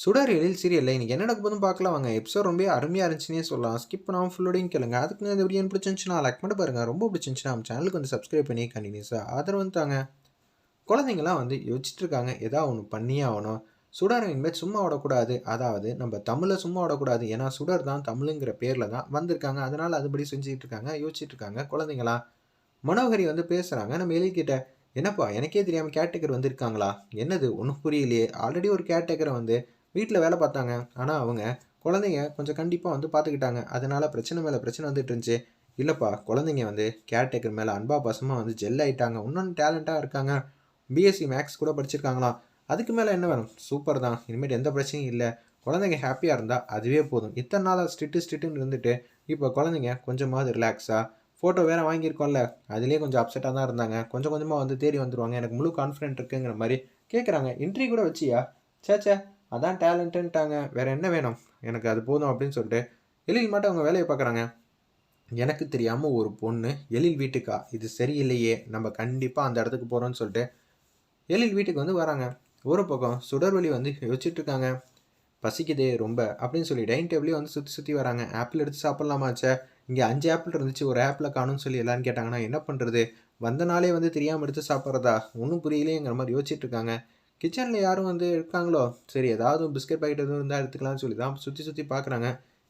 சுடர் எழில் சீரியல்ல இன்னைக்கு என்ன நடக்க போதும் பார்க்கலாம் வாங்க. எபிசோட் ரொம்ப அருமையாக இருந்துச்சுன்னே சொல்லலாம். ஸ்கிப் பண்ணாமல் ஃபுல்லோடையும் கேளுங்க. அதுக்கு இந்த வீடியோ பிடிச்சிருந்துச்சுன்னா லைக் பண்ணி பாருங்க. ரொம்ப பிடிச்சிருந்துச்சுன்னா நம்ம சேனலுக்கு வந்து சப்ஸ்கிரைப் பண்ணி கண்டினியூஸாக ஆதரவு தாங்க. குழந்தைங்களாம் வந்து யோசிச்சுட்டு இருக்காங்க ஏதாவது ஒன்று பண்ணியே ஆகணும். சுடர் இனிமேல் சும்மா விடக்கூடாது. அதாவது நம்ம தமிழை சும்மா விடக்கூடாது. ஏன்னா சுடர் தான் தமிழுங்கிற பேரில் தான் வந்திருக்காங்க. அதனால் அதுபடி செஞ்சுக்கிட்டு இருக்காங்க யோசிச்சுட்டு இருக்காங்க குழந்தைங்களா. மனோகரி வந்து பேசுகிறாங்க நம்ம எலிக்கிட்ட என்னப்பா எனக்கே தெரியாமல் கேட்டகர் வந்திருக்காங்களா? என்னது ஒன்றும் புரியலையே. ஆல்ரெடி ஒரு கேட்டகரை வந்து வீட்டில் வேலை பார்த்தாங்க. ஆனால் அவங்க குழந்தைங்க கொஞ்சம் கண்டிப்பாக வந்து பார்த்துக்கிட்டாங்க. அதனால் பிரச்சனை மேலே பிரச்சனை வந்துட்டு இருந்துச்சு. இல்லைப்பா குழந்தைங்க வந்து கேர்டேக்கர் மேலே அன்பா பாசமாக வந்து ஜெல் ஆகிட்டாங்க இன்னொன்று டேலண்ட்டாக இருக்காங்க. பிஎஸ்சி மேக்ஸ் கூட படிச்சிருக்காங்களாம். அதுக்கு மேலே என்ன வேணும்? சூப்பர் தான். இனிமேல் எந்த பிரச்சனையும் இல்லை. குழந்தைங்க ஹாப்பியாக இருந்தால் அதுவே போதும். இத்தனை நாளாக ஸ்ட்ரிட்டு ஸ்ட்ரிட்டுன்னு இருந்துட்டு இப்போ குழந்தைங்க கொஞ்சமாவது ரிலாக்ஸாக ஃபோட்டோ வேறு வாங்கியிருக்கோம்ல. அதுலேயே கொஞ்சம் அப்செட்டாக தான் இருந்தாங்க. கொஞ்சம் கொஞ்சமாக வந்து தேடி வந்துருவாங்க. எனக்கு முழு கான்ஃபிடென்ட் இருக்குங்கிற மாதிரி கேட்குறாங்க இன்ட்ரி கூட வச்சியா? சேச்சே அதான் டேலண்ட்டுன்ட்டாங்க. வேறு என்ன வேணும்? எனக்கு அது போதும் அப்படின்னு சொல்லிட்டு எழில் மட்டும் அவங்க வேலையை பார்க்குறாங்க. எனக்கு தெரியாமல் ஒரு பொண்ணு எழில் வீட்டுக்கா? இது சரியில்லையே. நம்ம கண்டிப்பாக அந்த இடத்துக்கு போகிறோன்னு சொல்லிட்டு எழில் வீட்டுக்கு வந்து வராங்க. ஒரு பக்கம் சுடர்வழி வந்து யோசிச்சுட்டு இருக்காங்க. பசிக்குதே ரொம்ப அப்படின்னு சொல்லி டைனிங் டேபிளே வந்து சுற்றி சுற்றி வராங்க. ஆப்பிள் எடுத்து சாப்பிட்லாமாச்சே இங்கே அஞ்சு ஆப்பிள் இருந்துச்சு ஒரு ஆப்பில் காணும்னு சொல்லி எல்லாரும் கேட்டாங்கன்னா என்ன பண்ணுறது வந்த நாளே வந்து தெரியாமல் எடுத்து சாப்பிட்றதா? ஒன்றும் புரியலையேங்கிற மாதிரி யோசிச்சுட்டு இருக்காங்க. கிச்சனில் யாரும் வந்து இருக்காங்களோ? சரி ஏதாவது பிஸ்கட் பாக்கெட் எதுவும் இருந்தால் எடுத்துக்கலாம்னு சொல்லி தான் சுற்றி சுற்றி பார்க்குறாங்க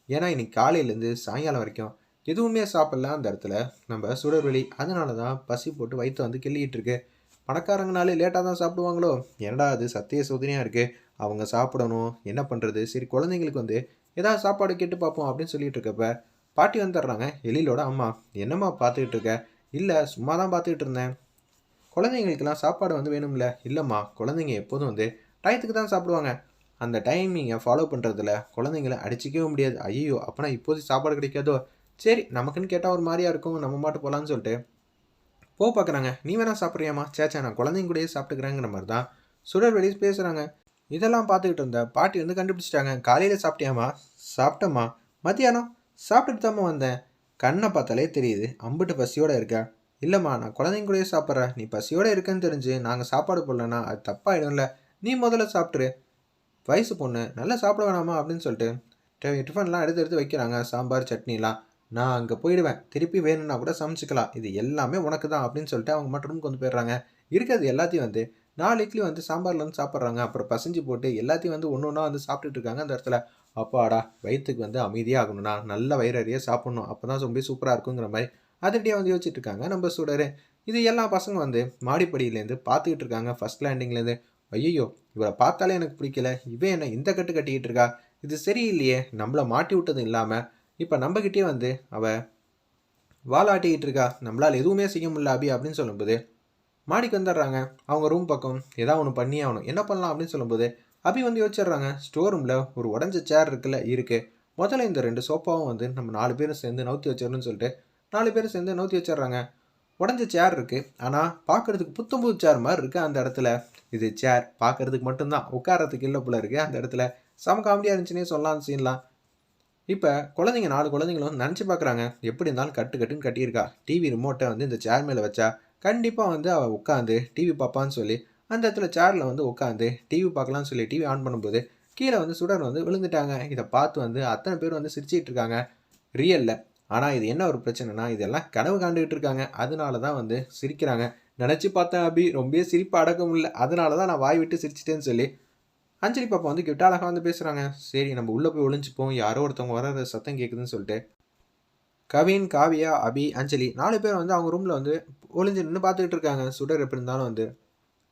ஏன்னா இன்றைக்கி காலையிலேருந்து சாயங்காலம் வரைக்கும் எதுவுமே சாப்பிட்ல அந்த இடத்துல. நம்ம சுடர்வெளி அதனால தான் பசி போட்டு வயிற்று வந்து கிள்ளிகிட்டு இருக்கு. பணக்காரங்கனாலே லேட்டாக தான் சாப்பிடுவாங்களோ? என்னடா அது சத்திய சோதனையாக இருக்குது அவங்க சாப்பிடணும். என்ன பண்ணுறது சரி குழந்தைங்களுக்கு வந்து ஏதாவது சாப்பாடு கேட்டு பார்ப்போம் அப்படின்னு சொல்லிட்டு இருக்கப்ப பாட்டி வந்துடுறாங்க. எழிலோட அம்மா என்னம்மா பார்த்துக்கிட்டு இருக்க? இல்லை சும்மா தான் பார்த்துக்கிட்டு இருந்தேன். குழந்தைங்களுக்கெல்லாம் சாப்பாடு வந்து வேணும்ல? இல்லைம்மா குழந்தைங்க எப்போதும் வந்து டயத்துக்கு தான் சாப்பிடுவாங்க. அந்த டைமிங்கை ஃபாலோ பண்ணுறதுல குழந்தைங்கள அடிச்சிக்கவே முடியாது. ஐயோ அப்போனா இப்போதைக்கு சாப்பாடு கிடைக்காதோ? சரி நமக்குன்னு கேட்டால் ஒரு மாதிரியா இருக்கும். நம்ம மாட்டு போகலான்னு சொல்லிட்டு போ பார்க்குறாங்க. நீ வேணா சாப்பிட்றியாம்மா? சேச்சா நான் குழந்தைங்க கூடயே சாப்பிட்டுக்கிறேங்கிற மாதிரி தான் சுடர் வெளியே பேசுகிறாங்க இதெல்லாம் பார்த்துக்கிட்டு இருந்த பாட்டி வந்து கண்டுபிடிச்சிட்டாங்க. காலையில் சாப்பிட்டியாம்மா? சாப்பிட்டம்மா. மத்தியானம் சாப்பிட்டுட்டு தாம்மா வந்தேன். கண்ணை பார்த்தாலே தெரியுது. அம்பிட்டு பசியோடு இருக்கேன். இல்லைம்மா நான் குழந்தைங்க கூடயே சாப்பிட்றேன். நீ பசியோடு இருக்கேன்னு தெரிஞ்சு நாங்கள் சாப்பாடு போடலன்னா அது தப்பாகிடும்ல நீ முதல்ல சாப்பிட்ரு வயசு பொண்ணு நல்லா சாப்பிட வேணாமா அப்படின்னு சொல்லிட்டு டிஃபன்லாம் எடுத்து எடுத்து வைக்கிறாங்க சாம்பார் சட்னிலாம். நான் அங்கே போயிடுவேன். திருப்பி வேணும்னா கூட சமைச்சிக்கலாம். இது எல்லாமே உனக்கு தான் அப்படின்னு சொல்லிட்டு அவங்க மட்டும் ரூமுக்கு வந்து போயிடுறாங்க. இருக்கிறது எல்லாத்தையும் வந்து நாலு இட்லி வந்து சாம்பாரில் வந்து சாப்பிட்றாங்க. அப்புறம் பசஞ்சு போட்டு எல்லாத்தையும் வந்து ஒன்று ஒன்றா வந்து சாப்பிட்டுட்டு இருக்காங்க அந்த இடத்துல. அப்பாடா வயிற்றுக்கு வந்து அமைதியாக ஆகணும்னா நல்ல வயிறறிய சாப்பிட்ணும். அப்போ தான் ரொம்ப சூப்பராக இருக்குங்கிற மாதிரி அதட்டியாக வந்து யோசிச்சுட்டு இருக்காங்க நம்ம சுடரு இது எல்லா பசங்க வந்து மாடிப்படியிலேருந்து பார்த்துக்கிட்டு இருக்காங்க ஃபர்ஸ்ட் லேண்டிங்லேருந்து ஐயோ இவரை பார்த்தாலே எனக்கு பிடிக்கல. இவன் என்ன இந்த கட்டு கட்டிக்கிட்டு இருக்கா இது சரியில்லையே நம்மளை மாட்டி விட்டது இல்லாமல் இப்போ நம்மக்கிட்டே வந்து அவ வாலாட்டிக்கிட்டு இருக்கா நம்மளால் எதுவுமே செய்ய முடியல அபி அப்படின்னு சொல்லும்போது மாடிக்கு வந்துடுறாங்க. அவங்க ரூம் பக்கம் ஏதாவது ஒன்று பண்ணி ஆகணும். என்ன பண்ணலாம்? அப்படின்னு சொல்லும்போது அபி வந்து யோசிச்சிடுறாங்க. ஸ்டோர் ரூமில் ஒரு உடஞ்ச சேர் இருக்குல்ல இருக்குது முதல்ல இந்த ரெண்டு சோஃபாவும் வந்து நம்ம நாலு பேரும் சேர்ந்து நவுத்தி வச்சிடணும்னு சொல்லிட்டு நாலு பேரும் சேர்ந்து நோத்தி வச்சிடுறாங்க. உடஞ்ச சேர் இருக்குது ஆனால் பார்க்குறதுக்கு புத்தம் புது சேர் மாதிரி இருக்குது அந்த இடத்துல. இது சேர் பார்க்குறதுக்கு மட்டும்தான். உட்காரத்துக்கு இல்லை போல இருக்குது அந்த இடத்துல செம காமெடியாக இருந்துச்சுன்னே சொல்லலாம் சீன்லாம் இப்போ குழந்தைங்க நாலு குழந்தைங்களும் நினச்சி பார்க்குறாங்க எப்படி இருந்தாலும் கட்டு கட்டுன்னு கட்டியிருக்கா. டிவி ரிமோட்டை வந்து இந்த சேர் மேலே வச்சா கண்டிப்பாக வந்து அவள் உட்காந்து டிவி பார்ப்பான்னு சொல்லி அந்த இடத்துல சேரில் வந்து உட்காந்து டிவி பார்க்கலாம்னு சொல்லி டிவி ஆன் பண்ணும்போது கீழே வந்து சுடர் வந்து விழுந்துட்டாங்க. இதை பார்த்து வந்து அத்தனை பேர் வந்து சிரிச்சிட்டு இருக்காங்க. ரியலில் ஆனால் இது என்ன ஒரு பிரச்சனைனா இதெல்லாம் கனவு காண்டுகிட்டு இருக்காங்க. அதனால தான் வந்து சிரிக்கிறாங்க. நினச்சி பார்த்தேன் அபி ரொம்ப சிரிப்பு அடக்க முடியல அதனால தான் நான் வாய் விட்டு சிரிச்சிட்டேன்னு சொல்லி அஞ்சலி பாப்பா வந்து கிட்ட அழகாக வந்து பேசுகிறாங்க சரி நம்ம உள்ளே போய் ஒளிஞ்சுப்போம். யாரோ ஒருத்தவங்க வர சத்தம் கேட்குதுன்னு சொல்லிட்டு. கவின் காவியா அபி அஞ்சலி நாலு பேர் வந்து அவங்க ரூமில் வந்து ஒளிஞ்சு நின்று பார்த்துக்கிட்டு இருக்காங்க. சுடர் எப்படி இருந்தாலும் வந்து.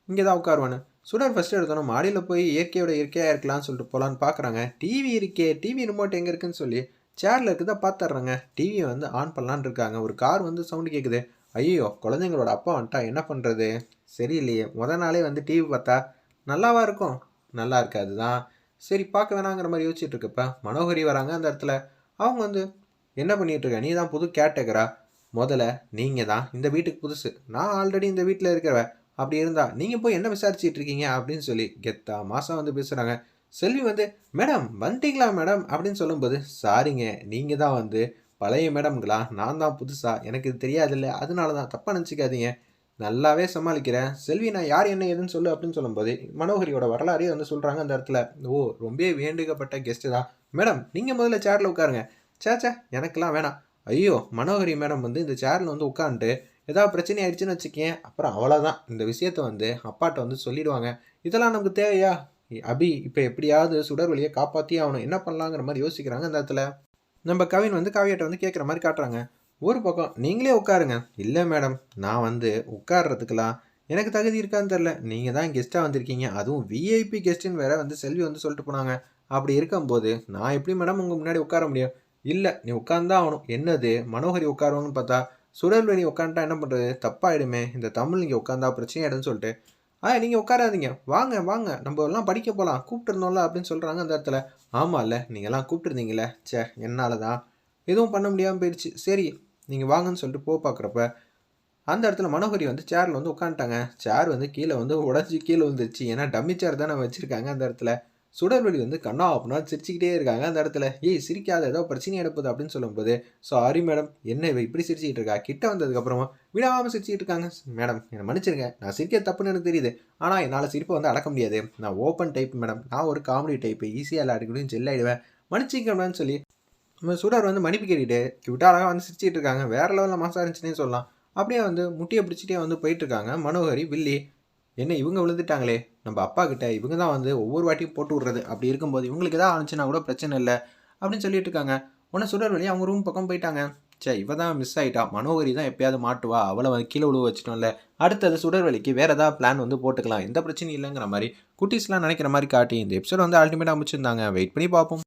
இங்கே தான் உட்காருவானு சுடர் ஃபஸ்ட்டு எடுத்தோம் மாடியில் போய் இயற்கையோட இயற்கையாக இருக்கலாம்னு சொல்லிட்டு போகலான்னு பார்க்குறாங்க டிவி இருக்கே டிவி ரிமோட் எங்கே இருக்குன்னு சொல்லி சேரில் இருக்குதா பார்த்துட்றாங்க டிவியை வந்து ஆன் பண்ணலான்னு இருக்காங்க ஒரு கார் வந்து சவுண்டு கேட்குது ஐயோ குழந்தைங்களோட அப்பா வந்துட்டா என்ன பண்ணுறது சரியில்லையே. முத நாளே வந்து டிவி பார்த்தா நல்லாவா இருக்கும்? நல்லா இருக்காது தான். சரி பார்க்க வேணாங்கிற மாதிரி யோசிச்சுட்டு இருக்கப்ப மனோகரி வராங்க அந்த இடத்துல. அவங்க வந்து என்ன பண்ணிகிட்ருக்க? இருக்க நீ தான் புது கேட்டகரா முதல்ல நீங்கள் தான். இந்த வீட்டுக்கு புதுசு. நான் ஆல்ரெடி இந்த வீட்டில் இருக்கிறவ. அப்படி இருந்தா நீங்கள் போய் என்ன விசாரிச்சிட்டு இருக்கீங்க அப்படின்னு சொல்லி கெத்தா மாதம் வந்து பேசுகிறாங்க செல்வி வந்து மேடம் வந்துட்டீங்களா மேடம்? அப்படின்னு சொல்லும்போது சாரிங்க நீங்கள் தான் வந்து பழைய மேடம்களா நான் தான் புதுசாக எனக்கு இது தெரியாதில்ல. அதனால தான் தப்பாக நினச்சிக்காதீங்க. நல்லாவே சமாளிக்கிறேன். செல்வி நான் யார் என்ன ஏதுன்னு சொல்லு அப்படின்னு சொல்லும்போது மனோகரியோட வரலாறையே வந்து சொல்கிறாங்க அந்த இடத்துல. ஓ ரொம்ப வேண்டுகப்பட்ட கெஸ்ட்டு தான். மேடம் நீங்கள் முதல்ல சேரில் உட்காருங்க. சேச்சா எனக்கெல்லாம் வேணாம். ஐயோ மனோகரி மேடம் வந்து இந்த சேரில் வந்து உட்காந்துட்டு ஏதாவது பிரச்சனை ஆயிடுச்சுன்னு வச்சுக்கேன் அப்புறம் அவ்வளோதான் இந்த விஷயத்த வந்து அப்பாட்ட வந்து சொல்லிடுவாங்க. இதெல்லாம் நமக்கு தேவையா? அபி இப்போ எப்படியாவது சுடர் வழியை காப்பாற்றி ஆகணும். என்ன பண்ணலாங்கிற மாதிரி யோசிக்கிறாங்க அந்த இடத்துல. நம்ம கவின் வந்து காவியாட்ட வந்து கேட்குற மாதிரி காட்டுறாங்க. ஒரு பக்கம் நீங்களே உட்காருங்க. இல்லை மேடம். நான் வந்து உட்காடுறதுக்கெல்லாம் எனக்கு தகுதி இருக்கான்னு தெரில நீங்கள் தான் கெஸ்ட்டாக வந்திருக்கீங்க. அதுவும் விஐபி கெஸ்ட்டுன்னு வேற வந்து செல்வி வந்து சொல்லிட்டு போனாங்க. அப்படி இருக்கும்போது நான் எப்படி மேடம் உங்கள் முன்னாடி உட்கார முடியும்? இல்லை நீ உட்கார்ந்தா ஆகணும். என்னது? மனோகரி உட்காருவாங்கன்னு பார்த்தா சுடர்வெளி உட்காந்துட்டா என்ன பண்ணுறது தப்பாயிடுமே. இந்த தமிழ் நீங்கள் உட்காந்தா பிரச்சனை ஆயிடும்னு சொல்லிட்டு. ஆ நீங்கள் உட்காராதீங்க. வாங்க வாங்க. நம்ம எல்லாம் படிக்க போகலாம் கூப்பிட்டுருந்தோம்ல அப்படின்னு சொல்கிறாங்க அந்த இடத்துல. ஆமாம்ல நீங்கள்லாம் கூப்பிட்டுருந்தீங்களே சே என்னால் தான் எதுவும் பண்ண முடியாமல் போயிடுச்சு சரி நீங்கள் வாங்கன்னு சொல்லிட்டு போ பார்க்குறப்ப அந்த இடத்துல மனோகரி வந்து சேரில் வந்து உட்காந்துட்டாங்க. சேர் வந்து கீழே வந்து உடஞ்சி கீழே வந்துருச்சு ஏன்னா டம்மி சேர் தான் நம்ம வச்சுருக்காங்க அந்த இடத்துல. சுடர்வெளி வந்து கண்ணா அப்படின்னா சிரிச்சுக்கிட்டே இருக்காங்க அந்த இடத்துல. ஏய் சிரிக்காத ஏதோ பிரச்சனை எடுப்பது அப்படின்னு சொல்லும்போது சாரி மேடம் என்ன இவ இப்படி சிரிச்சிக்கிட்டு இருக்கா? கிட்ட வந்ததுக்கப்புறமா விடாமல் சிரிச்சுக்கிட்டு இருக்காங்க. மேடம் என்னை மன்னிச்சிருங்க. நான் சிரிக்க தப்புன்னு எனக்கு தெரியுது. ஆனால் என்னால் சிரிப்பை வந்து அடக்க முடியாது. நான் ஓப்பன் டைப் மேடம் நான் ஒரு காமெடி டைப்பு ஈஸியாக விளையாடிக்கணும் ஜெல்லாயிடுவேன் மன்னிச்சிக்கணும்னு சொல்லி நம்ம சுடர் வந்து மன்னிப்பு கேட்டுட்டு விட்டாலாக அழகாக வந்து சிரிச்சிட்டு இருக்காங்க. வேறு லெவலில் மாசா இருந்துச்சுன்னே சொல்லலாம். அப்படியே வந்து முட்டியை பிடிச்சிட்டே வந்து போயிட்டு இருக்காங்க. மனோகரி வில்லி என்ன இவங்க விழுந்துட்டாங்களே? நம்ம அப்பா கிட்ட இவங்க தான் வந்து ஒவ்வொரு வாட்டியும் போட்டு விட்றது. அப்படி இருக்கும்போது இவங்களுக்கு எதாவது ஆனிச்சுன்னா கூட பிரச்சனை இல்லை அப்படின்னு சொல்லிட்டு இருக்காங்க. உடனே சுடர் வழி அவங்க ரூம் பக்கம் போயிட்டாங்க. சே இவ தான் மிஸ் ஆகிட்டா மனோகரி தான் எப்பயாவது மாட்டுவா? அவளை வந்து கீழே விழுவ வச்சிட்டோம்ல. அடுத்தது சுடர்வெளிக்கு வேறு ஏதாவது பிளான் வந்து போட்டுக்கலாம். எந்த பிரச்சனையும் இல்லைங்கிற மாதிரி குட்டீஸ்லாம் நினைக்கிற மாதிரி காட்டி இந்த எபிசோட் வந்து அல்டிமேட்டாக அமைச்சிருந்தாங்க வெயிட் பண்ணி பார்ப்போம்.